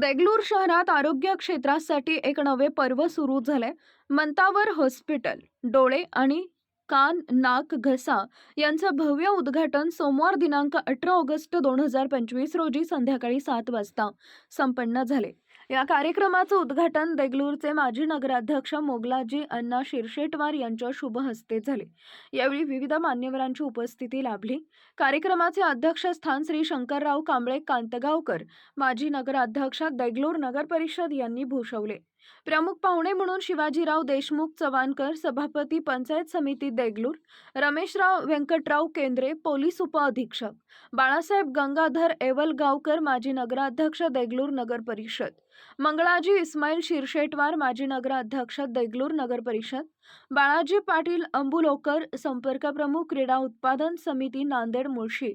देगलूर शहरात आरोग्य क्षेत्रासाठी एक नवे पर्व सुरू झाले मंतावर हॉस्पिटल डोळे आणि कान नाक घसा यांचं भव्य उद्घाटन सोमवार दिनांक अठरा ऑगस्ट दोन हजार पंचवीस रोजी संध्याकाळी सात वाजता संपन्न झाले. या कार्यक्रमाचं उद्घाटन देगलूरचे माजी नगराध्यक्ष मोगलाजी अण्णा शिरशेटवार यांच्या शुभ हस्ते झाले. यावेळी विविध मान्यवरांची उपस्थिती लाभली. कार्यक्रमाचे अध्यक्षस्थान श्री शंकरराव कांबळे कांतगावकर माजी नगराध्यक्ष देगलूर नगर परिषद यांनी भूषवले. प्रमुख पाहुणे म्हणून शिवाजीराव देशमुख चव्हाणकर सभापती पंचायत समिती देगलूर रमेशराव व्यंकटराव केंद्रे पोलीस उपअधीक्षक बाळासाहेब गंगाधर एवलगावकर माजी नगराध्यक्ष देगलूर नगर परिषद मंगळाजी इस्माईल शिरशेटवार माजी नगराध्यक्ष देगलूर नगर परिषद बाळाजी पाटील अंबुलोकर संपर्क प्रमुख क्रीडा उत्पादन समिती नांदेड मुळशी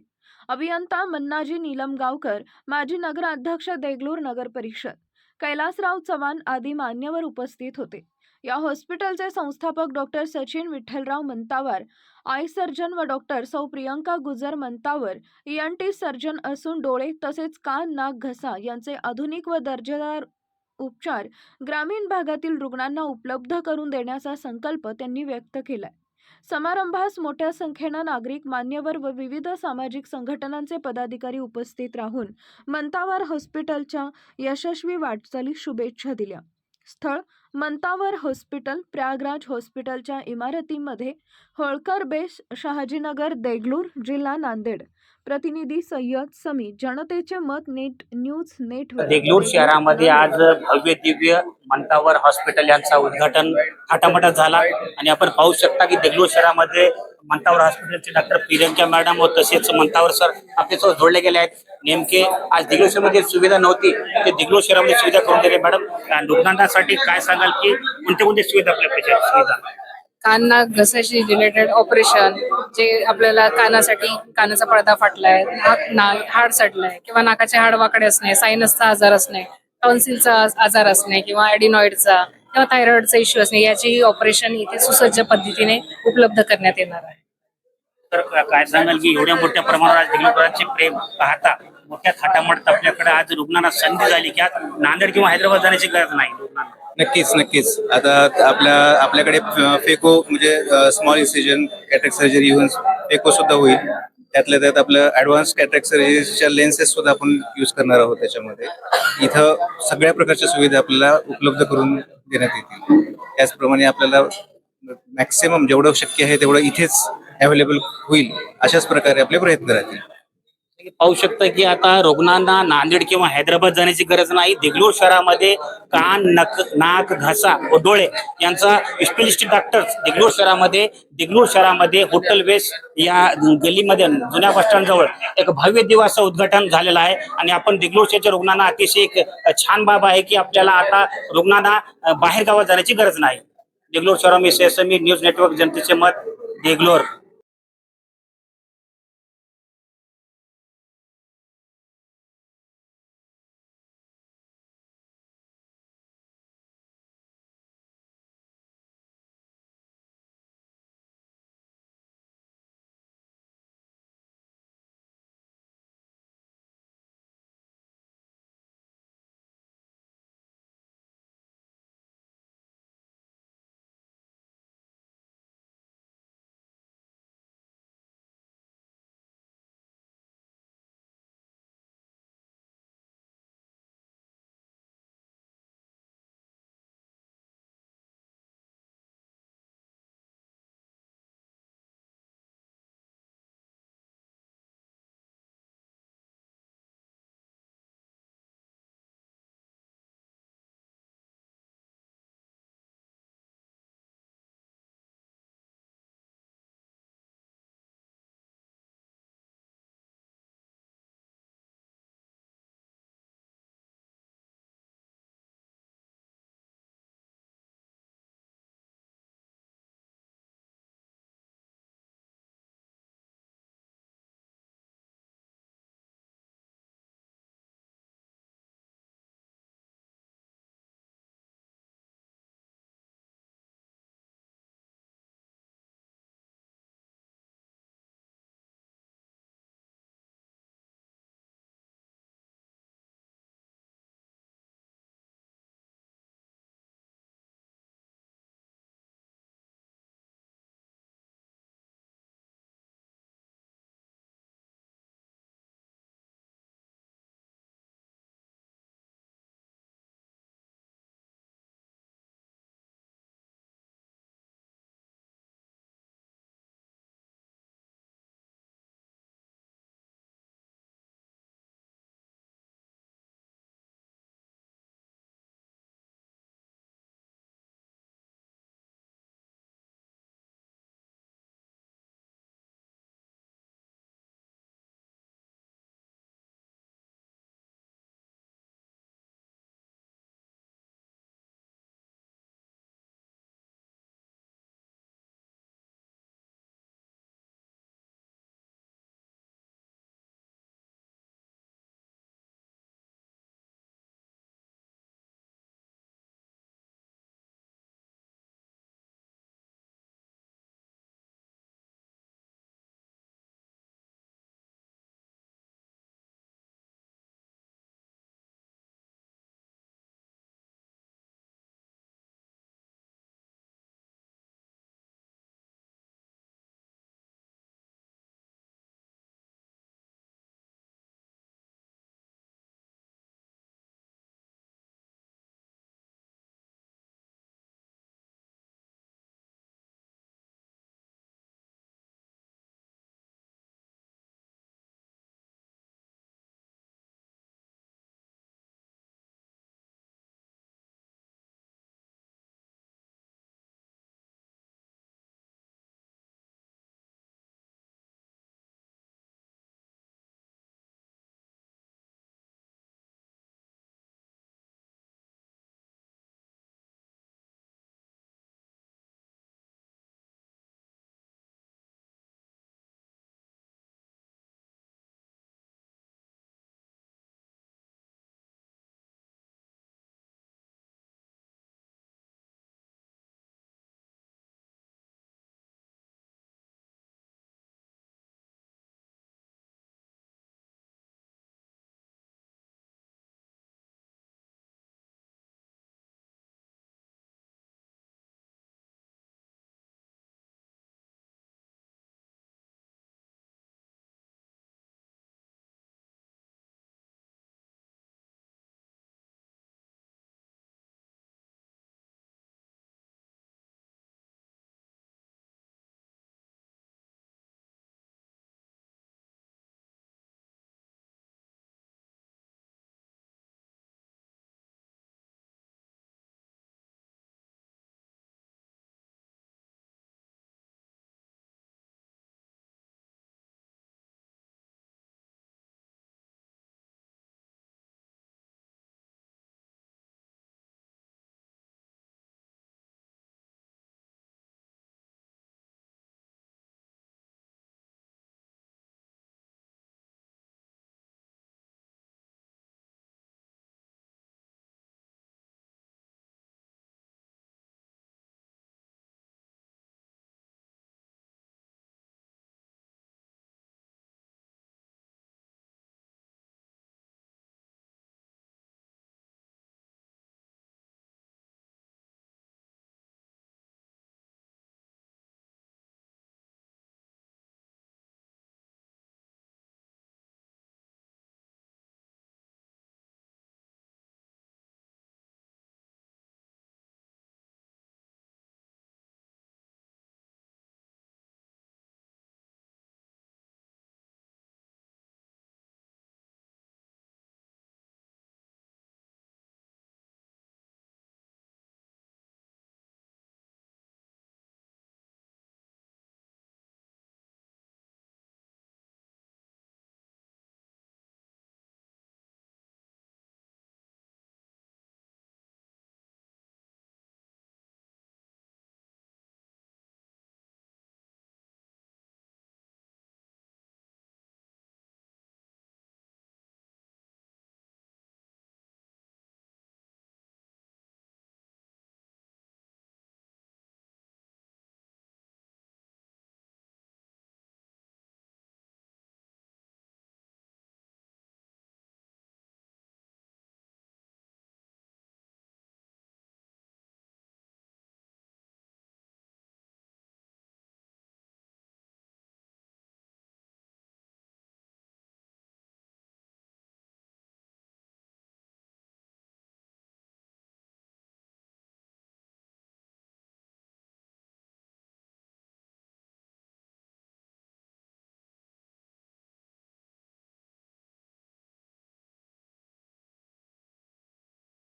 अभियंता मन्नाजी नीलमगावकर माजी नगराध्यक्ष देगलूर नगर परिषद कैलासराव चव्हाण आदी मान्यवर उपस्थित होते. या हॉस्पिटलचे संस्थापक doctor Sachin Vitthalrao Mantawar eye surgeon व डॉक्टर सौ Priyanka Gujar Mantawar N T surgeon असून डोळे तसेच कान नाक घसा यांचे आधुनिक व दर्जेदार उपचार ग्रामीण भागातील रुग्णांना उपलब्ध करून देण्याचा संकल्प त्यांनी व्यक्त केलाय. समारंभास मोठ्या संख्येनं नागरिक मान्यवर व विविध सामाजिक संघटनांचे पदाधिकारी उपस्थित राहून मंतावार हॉस्पिटलच्या यशस्वी वाटचालीस शुभेच्छा दिल्या. स्थळ मंतावर हॉस्पिटल प्रयागराज हॉस्पिटलच्या इमारतीमध्ये होळकर बेस शहाजीनगर देगलूर जिल्हा नांदेड. प्रतिनिधी सय्यद समी जनतेचे मत नेट न्यूज नेटवर्क. देगलूर शहरामध्ये आज भव्य दिव्य मंतावर हॉस्पिटल यांचा उद्घाटन थाटामाटात झाला. आणि आपण पाहू शकता की देगलूर शहरामध्ये मंतावर हॉस्पिटलचे डॉक्टर प्रियंका मॅडम व तसेच मंतावर सर आपल्यासोबत जोडले गेले आहेत. नेमके आज देगलूर शहरामध्ये सुविधा नव्हती ते देगलूर शहरामध्ये सुविधा करून दिली. मॅडम रुग्णांसाठी काय सांगाल की कोणत्या कोणत्या सुविधा आहेत? सुविधा? कान नाक घसाशी रिलेटेड ऑपरेशन जे आपल्याला कानासाठी कानाचा पडदा फाटलाय नाक हाड सडलाय किंवा नाकाचे हाड वाकडे असणे सायनसचा आजार असणे टॉन्सिलचा आजार असणे किंवा ॲडिनॉइडचा किंवा थायरॉइडचा इश्यू असणे याचेही ऑपरेशन इथे सुसज्ज पद्धतीने उपलब्ध करण्यात येणार आहे. तर काय सांगाल की एवढ्या मोठ्या प्रमाणावर आज प्रेम पाहता मोठ्या थाटामाटात आपल्याकडे आज रुग्णांना संधी झाली की आज नांदेड किंवा हैदराबाद जाण्याची गरज नाही रुग्णांना. नक्कीच नक्कीच. आता आपल्या आपल्याकडे फेको म्हणजे स्मॉल इन्सिजन कॅटॅक सर्जरी येऊन फेको सुद्धा होईल. त्यातल्या त्यात आपलं ऍडव्हान्स कॅटॅक सर्जरीच्या लेन्सेस सुद्धा आपण यूज करणार आहोत त्याच्यामध्ये. इथं सगळ्या प्रकारच्या सुविधा आपल्याला उपलब्ध करून देण्यात येतील. त्याचप्रमाणे आपल्याला मॅक्सिमम जेवढं शक्य आहे तेवढं इथेच अवेलेबल होईल अशाच प्रकारे आपले प्रयत्न राहतील. पाहू शकता की आता रुग्णांना नांदेड किंवा हैदराबाद जाण्याची गरज नाही देगलूर शहरामध्ये कान नक नाक घसा व डोळे यांचा स्पेशलिस्ट डॉक्टर्स देगलूर शहरामध्ये देगलूर शहरामध्ये होटल वेस या गल्लीमध्ये जुन्या बस स्टँड जवळ एक भव्य दिवाचं उद्घाटन झालेलं आहे आणि आपण देगलूर शहराच्या रुग्णांना अतिशय एक छान बाब आहे की आपल्याला आता रुग्णांना बाहेर गावात जाण्याची गरज नाही देगलूर शहरामध्ये न्यूज नेटवर्क जनतेचे मत देगलोर